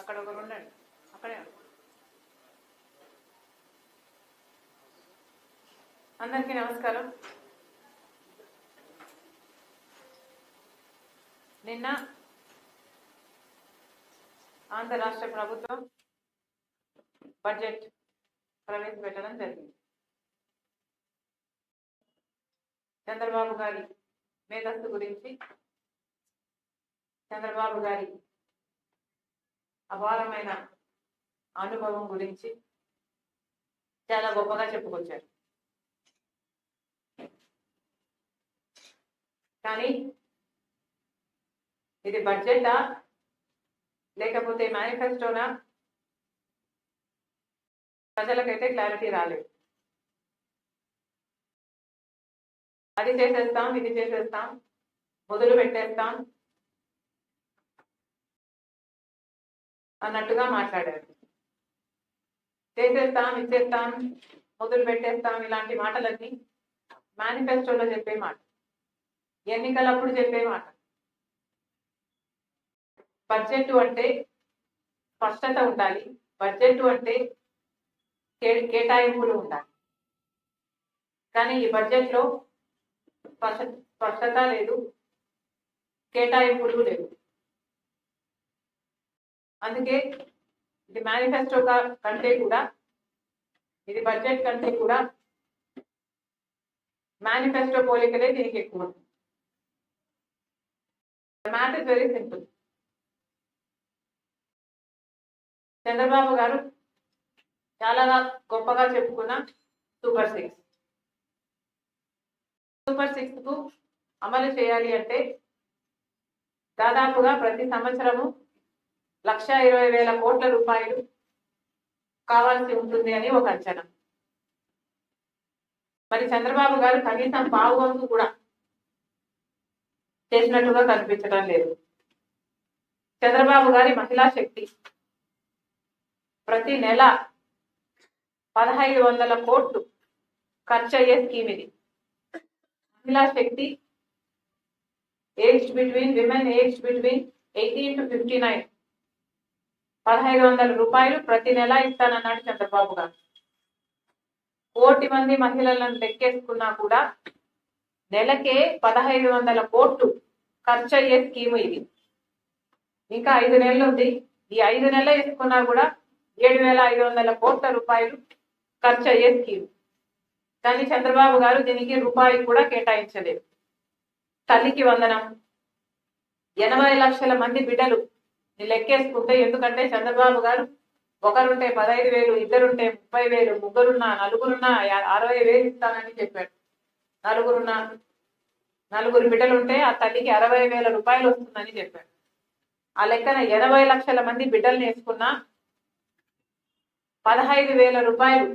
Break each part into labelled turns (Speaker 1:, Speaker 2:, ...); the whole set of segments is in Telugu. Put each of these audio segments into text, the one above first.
Speaker 1: అక్కడ ఒకరు ఉండండి అక్కడే అందరికీ నమస్కారం. నిన్న ఆంధ్ర రాష్ట్ర ప్రభుత్వం బడ్జెట్ ప్రవేశపెట్టడం జరిగింది. చంద్రబాబు గారి మేధస్సు గురించి చంద్రబాబు గారి అపారమైన అనుభవం గురించి చాలా గొప్పగా చెప్పుకొచ్చారు. కానీ ఇది బడ్జెటా? లేకపోతే మేనిఫెస్టోనా ప్రజలకైతే క్లారిటీ రాలేదు. అది చేసేస్తాం ఇది చేసేస్తాం మొదలు పెట్టేస్తాం అన్నట్టుగా మాట్లాడారు. చేసేస్తాం ఇచ్చేస్తాం మొదలు పెట్టేస్తాం ఇలాంటి మాటలన్నీ మేనిఫెస్టోలో చెప్పే మాట. ఎన్నికలప్పుడు చెప్పే మాట. బడ్జెట్ అంటే స్పష్టత ఉండాలి. బడ్జెట్ అంటే కే- కేటాయింపులు ఉండాలి. కానీ ఈ బడ్జెట్లో స్పష్ట స్పష్టత లేదు కేటాయింపులు లేవు. అందుకే ఇది మేనిఫెస్టో కంటే కూడా ఇది బడ్జెట్ కంటే కూడా మేనిఫెస్టో పోలికలే దీనికి ఎక్కువ math is very simple Chandrababu garu చాలా గొప్పగా చెప్పుకున్న సూపర్ సిక్స్ సూపర్ సిక్స్కు అమలు చేయాలి అంటే దాదాపుగా ప్రతి సంవత్సరము లక్ష ఇరవై వేల కోట్ల రూపాయలు కావాల్సి ఉంటుంది అని ఒక అంచనా. మరి చంద్రబాబు గారు కనీసం పావు వంతు కూడా చేసినట్టుగా కనిపించడం లేదు. చంద్రబాబు గారి మహిళా శక్తి ప్రతి నెల పదహైదు వందల కోట్లు ఖర్చు అయ్యే స్కీమ్ ఇది. Mahila Shakti age between women age between eighteen to fifty nine. పదహైదు వందల రూపాయలు ప్రతి నెల ఇస్తానన్నాడు చంద్రబాబు గారు. కోటి మంది మహిళలను లెక్కేసుకున్నా కూడా నెలకే పదహైదు వందల కోట్లు ఖర్చు అయ్యే స్కీమ్ ఇది. ఇంకా ఐదు నెలలు ఉంది. ఈ ఐదు నెలలు వేసుకున్నా కూడా ఏడు వేల ఐదు వందల కోట్ల రూపాయలు ఖర్చు అయ్యే స్కీమ్. కానీ చంద్రబాబు గారు దీనికి రూపాయి కూడా కేటాయించలేదు. తల్లికి వందనం ఎనభై లక్షల మంది బిడ్డలు లెక్కేసుకుంటే ఎందుకంటే చంద్రబాబు గారు ఒకరుంటే పదహైదు వేలు ఇద్దరుంటే ముప్పై వేలు ముగ్గురున్నా నలుగురున్నా అరవై వేలు ఇస్తానని చెప్పాడు. నలుగురున్నా నలుగురు బిడ్డలుంటే ఆ తల్లికి అరవై వేల రూపాయలు వస్తుందని చెప్పాడు. ఆ లెక్కన ఎనభై లక్షల మంది బిడ్డలు నేర్చుకున్నా పదహైదు వేల రూపాయలు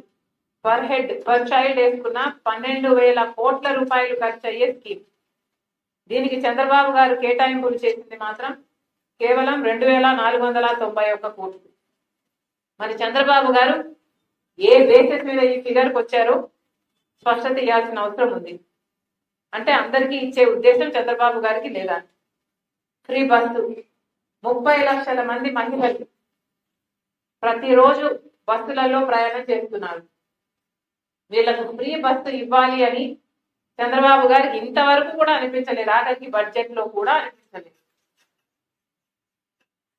Speaker 1: పర్ హెడ్ పర్ చైల్డ్ వేసుకున్న పన్నెండు వేల కోట్ల రూపాయలు ఖర్చు అయ్యే స్కీమ్. దీనికి చంద్రబాబు గారు కేటాయింపులు చేసింది మాత్రం కేవలం రెండు వేల నాలుగు వందల తొంభై ఒక్క కోట్లు. మరి చంద్రబాబు గారు ఏ బేసిస్ మీద ఈ ఫిగర్కి వచ్చారో స్పష్టత ఇవ్వాల్సిన అవసరం ఉంది. అంటే అందరికీ ఇచ్చే ఉద్దేశం చంద్రబాబు గారికి లేదా? ఫ్రీ బస్సు ముప్పై లక్షల మంది మహిళలు ప్రతిరోజు బస్సులలో ప్రయాణం చేస్తున్నారు. వీళ్ళకు ఫ్రీ బస్సు ఇవ్వాలి అని చంద్రబాబు గారికి ఇంతవరకు కూడా అనిపించలేదు. ఆఖరికి బడ్జెట్లో కూడా అనిపించలేదు.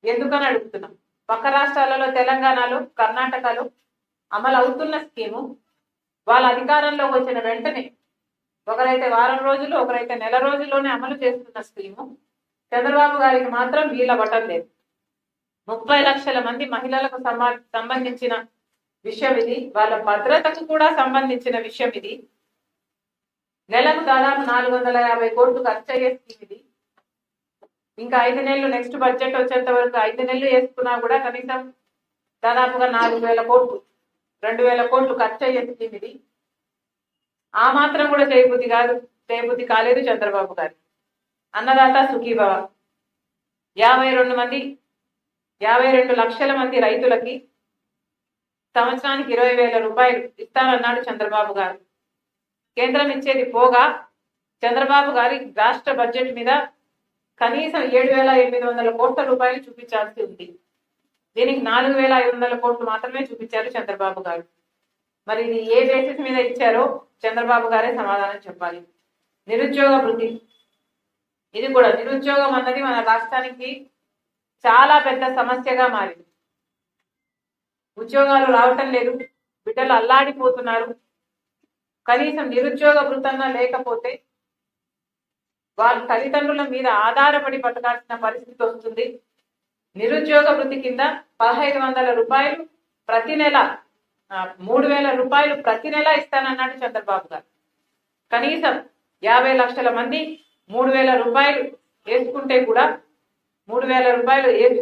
Speaker 1: ఎందుకని అడుగుతున్నాం? పక్క రాష్ట్రాలలో తెలంగాణలో కర్ణాటకలో అమలు అవుతున్న స్కీము వాళ్ళ అధికారంలో వచ్చిన వెంటనే ఒకరైతే వారం రోజులు ఒకరైతే నెల రోజుల్లోనే అమలు చేస్తున్న స్కీము చంద్రబాబు గారికి మాత్రం వీలవ్వటం లేదు. ముప్పై లక్షల మంది మహిళలకు సంబ- సంబంధించిన విషయం ఇది. వాళ్ళ భద్రతకు కూడా సంబంధించిన విషయం ఇది. నెలకు దాదాపు నాలుగు వందల యాభై కోట్లు ఖర్చు అయ్యే స్కీమ్ ఇది. ఇంకా ఐదు నెలలు నెక్స్ట్ బడ్జెట్ వచ్చేంత వరకు ఐదు నెలలు వేసుకున్నా కూడా కనీసం దాదాపుగా నాలుగు వేల కోట్లు రెండు వేల కోట్లు ఖర్చు అయ్యే స్కీమ్ ఇది ఆ మాత్రం కూడా చేయబుద్ధి కాదు చేయబుద్ధి కాలేదు చంద్రబాబు గారు. అన్నదాత సుఖీభవ. యాభై రెండు మంది యాభై రెండు లక్షల మంది రైతులకి సంవత్సరానికి ఇరవై వేల రూపాయలు ఇస్తానన్నాడు చంద్రబాబు గారు. కేంద్రం ఇచ్చేది పోగా చంద్రబాబు గారి రాష్ట్ర బడ్జెట్ మీద కనీసం ఏడు వేల ఎనిమిది వందల కోట్ల రూపాయలు చూపించాల్సి ఉంది. దీనికి నాలుగు వేల ఐదు వందల కోట్లు మాత్రమే చూపించారు చంద్రబాబు గారు. మరి ఇది ఏ బేసిస్ మీద ఇచ్చారో చంద్రబాబు గారే సమాధానం చెప్పాలి. నిరుద్యోగ వృత్తి ఇది కూడా నిరుద్యోగం అన్నది మన రాష్ట్రానికి చాలా పెద్ద సమస్యగా మారింది. ఉద్యోగాలు రావటం లేదు. బిడ్డలు అల్లాడిపోతున్నారు. కనీసం నిరుద్యోగ వృత్తంగా లేకపోతే వారు తల్లిదండ్రుల మీద ఆధారపడి బతకాల్సిన పరిస్థితి వస్తుంది. నిరుద్యోగ వృత్తి కింద పదహైదు వందల రూపాయలు ప్రతి నెల మూడు వేల రూపాయలు ప్రతి నెల ఇస్తానన్నాడు చంద్రబాబు గారు. కనీసం యాభై లక్షల మంది మూడు వేల రూపాయలు వేసుకుంటే కూడా మూడు వేల రూపాయలు వేసు